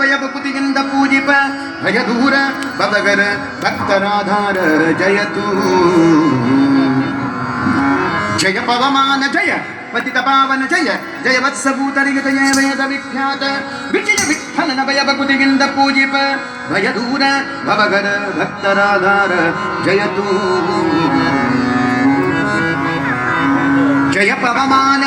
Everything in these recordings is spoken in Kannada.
భయభకుతిಯಿಂದ పూజిప భయదూర భదగర భక్తరాధార జయతు జయ పవమాన జయ పతిత పావన జయ జయ వత్సభూతరియుత వేద విఖ్యాత విజయ విఠలన భయ భకుతిగింద పూజిప భయదూర భవగర భక్తరాధార జయతు జయ పవమాన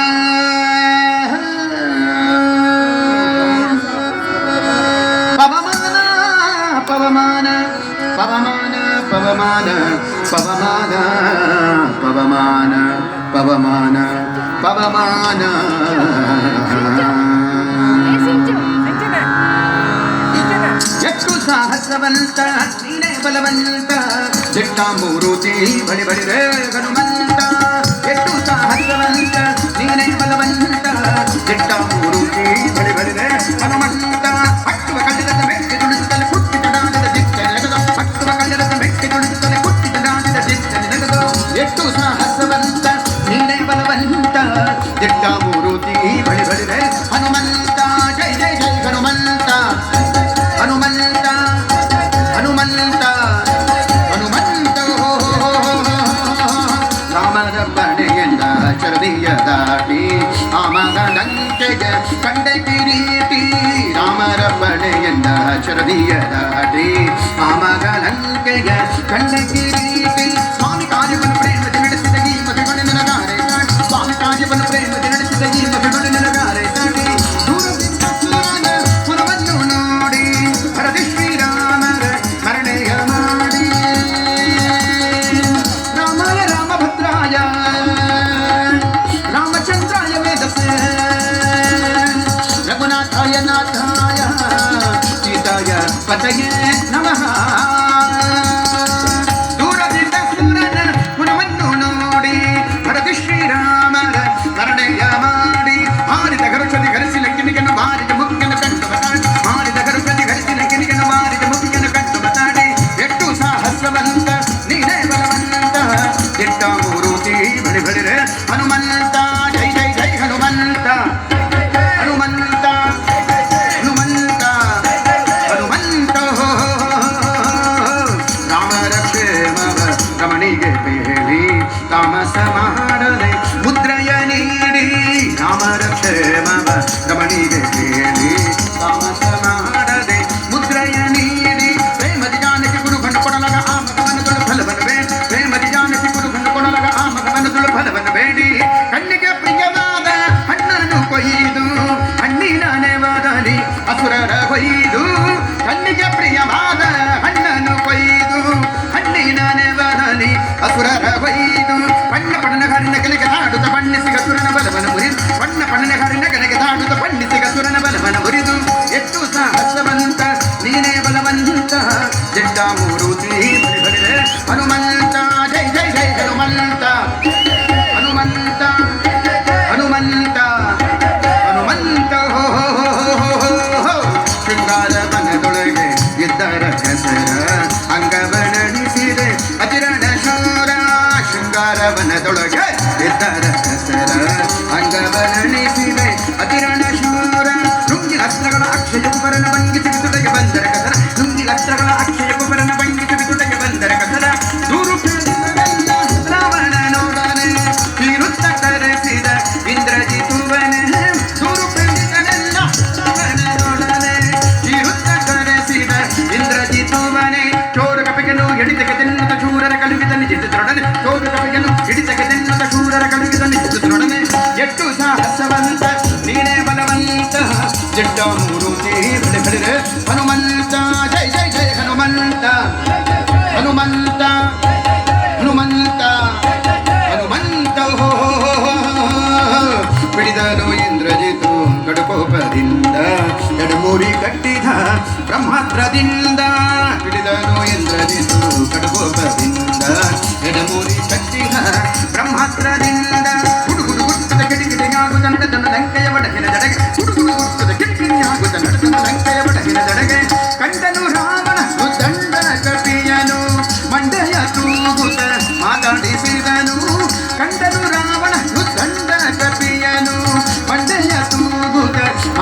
ಬಸವಂತ ನೀನೇ ಬಲವಂತ. ಚಿಟ್ಟಾಂಬೂರು ತಿಳಿ ಬಳಿ ಬಳಿ ರೇ ಹನುಮಂತ. ಎಷ್ಟು ಸಾಹಸವಂತ ನೀನೇ ಬಲವಂತ. ಚಿಟ್ಟಾಂಬೂರು ತಿಳಿ ಬಳಿ ಬಳಿ ರೇ ಹನುಮಂತ. ಪಟ್ಟುವ ಕಳ್ಳದ ಮೆಟ್ಟಿ ತುಳಿಸುತ್ತಲೇ ಕುಟ್ಟಿ ತಡಾಗದ ದಿಕ್ಕ ನೆಗದ. ಪಟ್ಟುವ ಮೆಟ್ಟಿ ತುಳಿಸುತ್ತಲೇ ಕುಟ್ಟಿ ತಡಾಗದ ದಿಕ್ಕ ನೆಗದ. ಸಾಹಸವಂತ ನೀನೇ ಬಲವಂತ. ಚಿಟ್ಟಾಂಬೂರು ತಿಳಿ ಬಳಿ ಬಳಿ ರೇ ಹನುಮಂತ. ಜೈ ಜೈ ಜೈ. கண்ணகி. down. ಕಡುಗಿದ ನಿತ್ಯುದೃಢನೆ ಎಷ್ಟು ಸಾಹಸವಂತ, ನೀನೇ ಬಲವಂತ. ಚಿಟ್ಟ ಮೂರು ತೀವ್ರ ಬೆಳೆದರೆ ಹನುಮಂತ, ಜೈ ಜೈ ಜಯ ಹನುಮಂತ. ಹನುಮಂತ ಹನುಮಂತ ಹನುಮಂತ ಹೋ. ಬಿಡಿದನು ಇಂದ್ರಜಿತು ಕಡುಕೋಪದಿಂದ, ಎಡಮೂರಿ ಕಟ್ಟಿದ ಬ್ರಹ್ಮಾತ್ರದಿಂದ.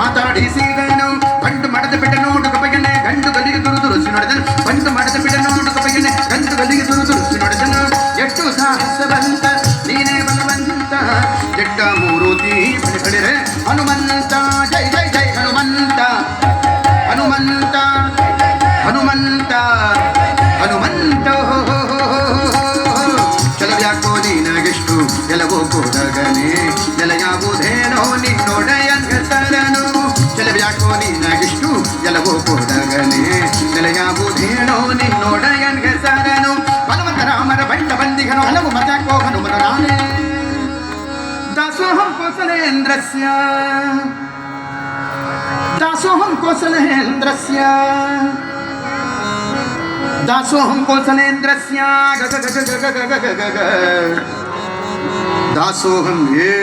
ಮಾತಾಡಿ ಮಾತಾಡಿಸಿದನು ಕಂಡು ಮಾಡದ ಬಿಟ್ಟನು ಟೊಕಪೆಗೆನೆ ಗಂಡು ಗಲ್ಲಿಗೆ ತುರು ರುಚಿ ನೋಡಿದನು ಕಂಡು ಮಾಡದ ಬಿಟ್ಟನು ಟೊಕಪೆಗೆನೆ ಗಂಡು ಗಲ್ಲಿಗೆ ತುರು ರುಚಿ ನೋಡಿದನು. ಎಷ್ಟು ಸಾಹಸವಂತ ನೀನೇ ಬಲವಂತ, ಎಟ್ಟ ಮೂರು ಮೂರುತಿ ಕಡಿರೆ, ಹನುಮಂತ, ಜೈ ಜೈ ಜೈ, ಹನುಮಂತ ಹನುಮಂತ ಹನುಮಂತ ಹನುಮಂತ ಚಲವ್ಯಾಕೋ ನೀನಾಗೆಷ್ಟು ಎಲ್ಲವೋ ಕೋದಗನೆ ನೆಲ ಯಾವುದೇನೋ ನಿನ್ನೊಡೆ कौशलेन्द्रस्य दासोऽहं कौशलेन्द्रस्य दासोऽहं कौशलेन्द्रस्य दासोऽहं हे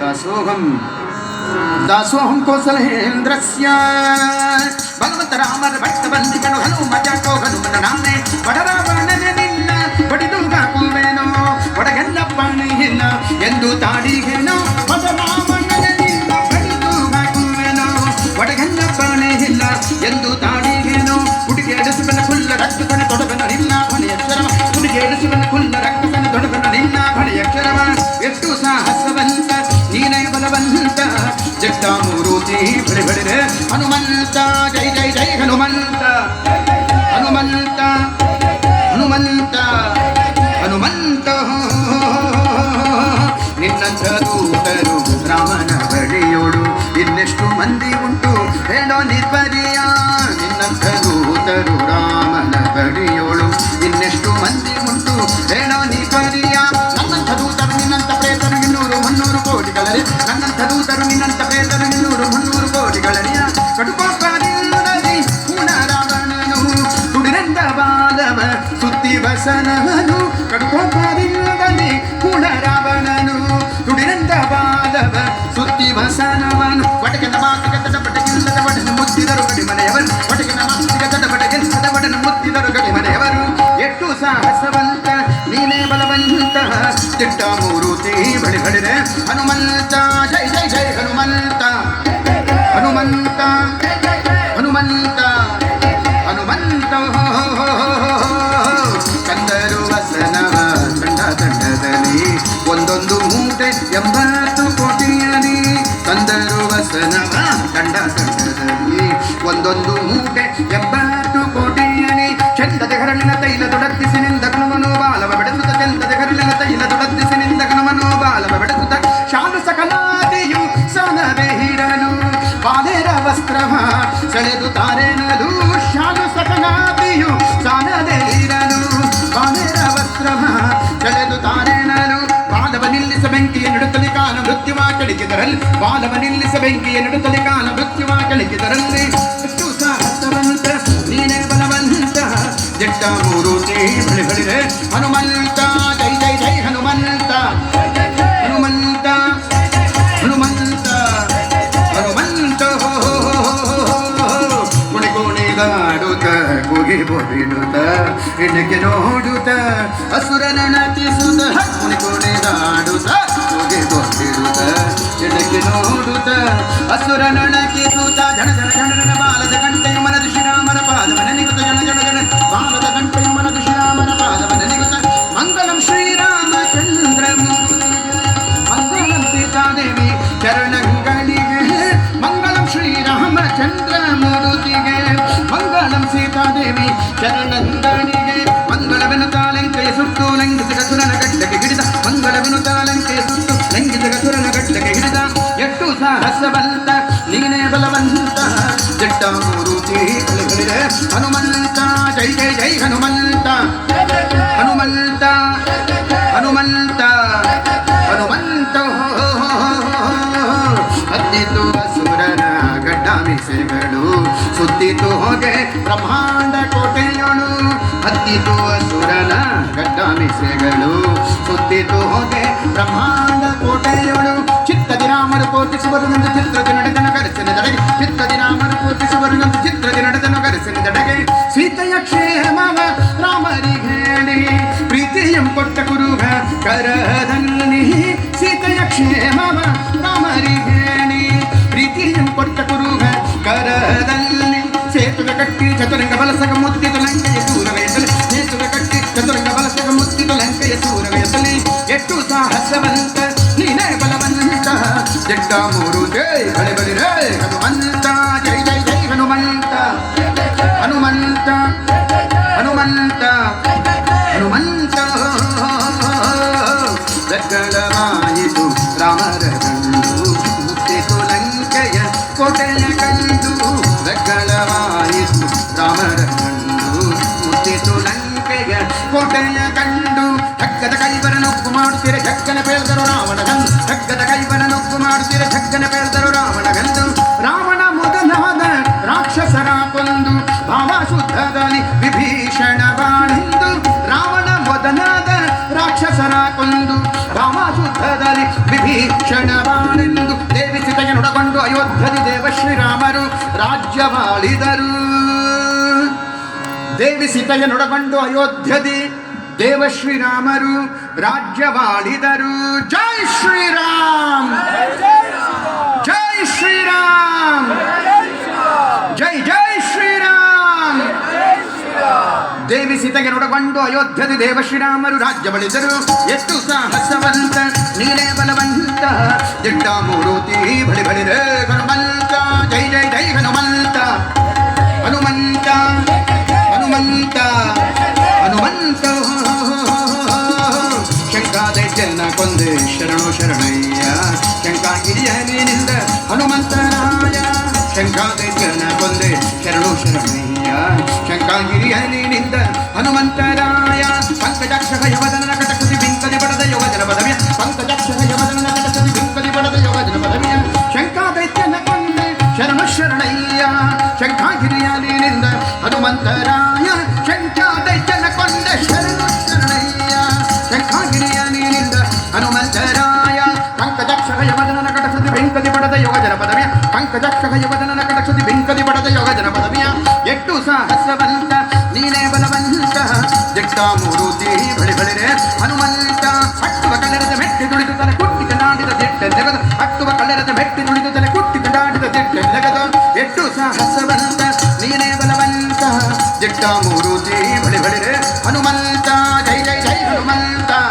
दासोऽहं दासोऽहं कौशलेन्द्रस्य भगवत रामर भक्तवन्दिकनु हनु मजको हनुमन नामे। बडरावणने ನಿನ್ನ ಬಡಿದು ಹಾಕುವೆನೋ హనుమంత జై జై జై హనుమంత. హనుమంత హనుమంత హనుమంత. నిన్న ಸುದ್ದಿ ವಸನವನು ಕಡುಕೋಪರಿಂದಲಿ ಪೂರ್ಣ ರಾವಣನು ದುಡಿರಂತ ಬಾಲವ, ಸುದ್ದಿ ವಸನವನು. ಒಟಕಿನ ಮಾತಿಗೆ ತಟಪಟಗಿಲ್ಲದ ಒಡನ ಮುತ್ತಿದರು ಗಡಿ ಮನೆಯವರು. ಒಟಕಿನ ಮಾತಿಗೆ ತಟಪಟಗಿಲ್ಲದ ಒಡನ ಮುತ್ತಿದರು ಗಡಿ ಮನೆಯವರು. ಎಷ್ಟು ಸಾಹಸವಂತ, ನೀನೇ ಬಲವಂತ. ಚಿಟ್ಟ ಮೂರುತಿ ಬಳಿ ಬಳಿರೆ ಹನುಮಂತ. ಜೈ ಜೈ ಜೈ ಹನುಮಂತ. ಹರಳಿನ ತೈಲ ತೊಡಗಿಸಿನಿಂದ ಕಣಮನು ಬಾಲವ ಬೆಳೆಸುತ್ತ ಶಾಲು ಸಕಲಾದಿಯು ಸನದೆ ಹಿಡನು. ಬಾಲೆರ ವಸ್ತ್ರವ ಸೆಳೆದು ತಾರೆನಲು ಶಾಲು ಸಕಲಾದಿಯು ಸನದೆ ಹಿಡನು. ಬಾಲೆರ ವಸ್ತ್ರವ ಸೆಳೆದು ತಾರೆನಲು ಬಾಲವ ನಿಲ್ಲಿಸ ಬೆಂಕಿಯ ನಡುತ್ತಲಿ ಕಾಲ ಮೃತ್ಯುವ ಕಳಿಕಿದರಲ್ಲಿ ಬಾಲವ ನಿಲ್ಲಿಸ ಬೆಂಕಿಯ ನಡುತ್ತಲಿ ಕಾಲ ಮೃತ್ಯುವ ಕೆಳಗಿದರಲ್ಲಿ. ಎಷ್ಟು ಬೊಬಿಡುತ್ತ ಎಣಕ್ಕೆ ನೋಡುತ್ತ ಅಸುರನ ನಟಿಸುತ್ತ ಹಸುನಿ ಕುಣಿಗಾಡುತ್ತ ಹೋಗಿ ಬೊಬಿಡುತ್ತ ಎಣಕ್ಕೆ ನೋಡುತ್ತ ಅಸುರನ ನಟಿಸುತ್ತ ಜನ ಜನ ಜನರನ ಬಾಲದ ಗಂಟೆಯು ಮಂಗಳಂ ಸೀತಾದೇವಿ ಚರಣಗಳಿಗೆ ಮಂಗಳವೆನು ತಾಲಂಕೆಯ ಸುಟ್ಟು ಲಂಘಿಸಿದ ಸುರನ ಗಟ್ಟಕ್ಕೆ ಹಿಡಿದ ಮಂಗಳವೆನು ತಾಲಂಕೆಯ ಸುಟ್ಟು ಲಂಘಿಸಿದ ಸುರನ ಗಟ್ಟಕ್ಕೆ ಹಿಡಿದ ಎಷ್ಟು ಸಾಹಸವಂತ ನೀನೇ ಬಲವಂತ ಜಟ್ಟ ಮೂರು ಹನುಮಂತ, ಜೈ ಜೈ ಜೈ, ಹನುಮಂತ. ಬ್ರಹ್ಮಾಂಡ ಕೋಟೆಯೊಳು. ಹತ್ತಿತು ಅಸುರನ ಗಡ್ಡ ಮಿಸೆಗಳು ಸುತ್ತಿತು ಹೋಗೆ ಬ್ರಹ್ಮಾಂಡ ಕೋಟೆಯೊಳು. ಚಿತ್ತದಿ ರಾಮರು ಕೋಟಿಸುವರು ನಂದು ಚಿತ್ರದಿ ನಡೆದನ ಕರೆಸಿನ ದಡೆಗೆ. ಚಿತ್ತದಿ ರಾಮರು ಕೋಟಿಸುವರು ನಂದು ಚಿತ್ರದಿ ನಡೆದನು ದಡಗೆ. ಸೀತೆಯ ಕ್ಷೇಮವ ರಾಮರಿಗೆ ಪ್ರೀತಿ ಪ್ರೀತಿಯಂ ಕೊಟ್ಟ ಕುರುಗ ಕರದಲ್ಲಿ ಸೀತೆಯ ಕ್ಷೇಮವ చతురంగ బలసగ ముత్తితో లంకయ దూరవేసలి నేసుర కట్టి చతురంగ బలసగ ముత్తితో లంకయ దూరవేసలి ఎట్టు సాహసవంత నీనే బలవంత జగ్గామూరు జై బలి బలి రే హనుమంత జై జై జై హనుమంత హనుమంత హనుమంత హనుమంత జగలమాయిదు రామ ಶುದ್ಧದಲ್ಲಿ ವಿಭೀಷಣ ಬಾಣಿಂದು ರಾವಣ ಮೊದಲಾದ ರಾಕ್ಷಸರ ಕೊಂದು ರಾಮ ಶುದ್ಧದಲ್ಲಿ ವಿಭೀಷಣ ಬಾಣಿಂದು ದೇವಿ ಸೀತೆಯನ್ನೊಡಗೊಂಡು ಅಯೋಧ್ಯದಿ ದೇವ ಶ್ರೀರಾಮರು ರಾಜ್ಯವಾಳಿದರು. ದೇವಿ ಸೀತೆಯನ್ನೊಡಗೊಂಡು ಅಯೋಧ್ಯದಿ ದೇವ ಶ್ರೀರಾಮರು ರಾಜ್ಯವಾಳಿದರು. ಜೈ ಶ್ರೀರಾಮ್ ಜೈ ಶ್ರೀರಾಮ್ ಜೈ ಜೈ ಶ್ರೀರಾಮ್ ದೇವಿ ಸೀತೆಗೆ ನೊಡಗೊಂಡು ಅಯೋಧ್ಯದ ದೇವ ಶ್ರೀರಾಮರು ರಾಜ್ಯ ಬಳಿದರು. ಎಷ್ಟು ಸಾಹಸವಂತ, ನೀನೇ ಬಲವಂತ. ದಿಟ್ಟ ಮೂರುತಿ ಬಳಿ ಬಳಿರೆ ಹನುಮಂತ. ಜೈ ಜೈ ಜೈ ಹನುಮಂತ. ಹನುಮಂತ ಹನುಮಂತ ಹನುಮಂತ. ಶಂಕಾದೈತ್ಯನ ಕೊಂದೆ ಶರಣು ಶರಣಯ್ಯ. ಶಂಕಾಗಿರಿಯನಿಂದ ಹನುಮಂತರಾಯ ಶಂಕಾದೈತ್ಯನ ಶಂಕರಾಯ ಶಂಕ್ಯಾದೈತನ ಕೊಂಡ ಶರಣ ಶರಣಯ್ಯ ಶಂಕಾಗಿರಿಯ ನೀನಿಂದ ಹನುಮಂತರಾಯ. ಪಂಕಜಕ್ಷರ ಯವದನನ ಕಟಸತಿ ಬೆಂಕದಿ ಪಡದ ಯೋಗ ಜನಪದವಿಯ ಪಂಕಜಕ್ಷರ ಯವದನನ ಕಟಸತಿ ಬೆಂಕದಿ ಪಡದ ಯೋಗ ಜನಪದವಿಯ ಎಟ್ಟು ಸಹಸ್ರವಂತ ನೀನೇ ಬಲವಂತ ಜಟ್ಟಾಮೂರು ದೇಹಿ ಬಳಿ ಬಳಿರೆ ಹನುಮಂತ. ಹಟ್ಟುವ ಕಳ್ಳರದ ಮೆಟ್ಟಿ ದುಡಿದು ತಲೆ ಕುಟ್ಟಿ ಕನಾಡಿದ ದಿಟ್ಟ ಜಗದ ಹಟ್ಟುವ ಕಳ್ಳರದ ಮೆಟ್ಟಿ ನುಡಿದು ತಲೆ ಕುಟ್ಟಿ ಕನಾಡಿದ ದಿಟ್ಟ ಜಗದ ಎಟ್ಟು ಸಹಸ್ರವಂತ எட்டாம் ஊரூதி வழிவழிரு ஹனுமந்தா ஜெய் ஜெய் ஜெய் ஹனுமந்தா.